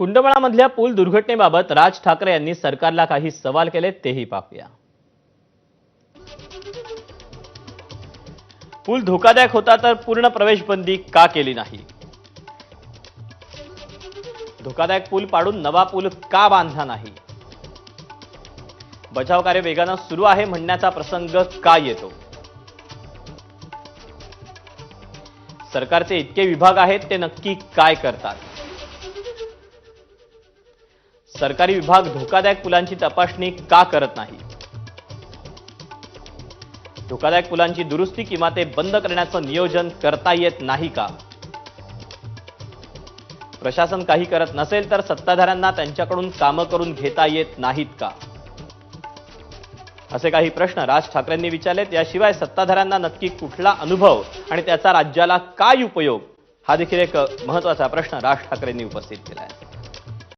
कुंडमळामधल्या पूल दुर्घटनेबाबत राज ठाकरे यांनी सरकारला काही सवाल केले तेही पाहूया. पूल धोकादायक होता तर पूर्ण प्रवेशबंदी का केली नाही? धोकादायक पूल पाडून नवा पूल का बांधला नाही? बचाव कार्य वेगानं सुरू आहे म्हणण्याचा प्रसंग का येतो? सरकारचे इतके विभाग आहेत ते नक्की काय करतात? सरकारी विभाग धोकादायक पुलांची तपासणी का करत नाही? धोकादायक पुलांची दुरुस्ती किंवा ते बंद करण्याचं नियोजन करता येत नाही का? प्रशासन काही करत नसेल तर सत्ताधाऱ्यांना त्यांच्याकडून कामं करून घेता येत नाहीत का? असे काही प्रश्न राज ठाकरेंनी विचारलेत. याशिवाय सत्ताधाऱ्यांना नक्की कुठला अनुभव आणि त्याचा राज्याला काय उपयोग? हा देखील एक महत्त्वाचा प्रश्न राज ठाकरेंनी उपस्थित केला आहे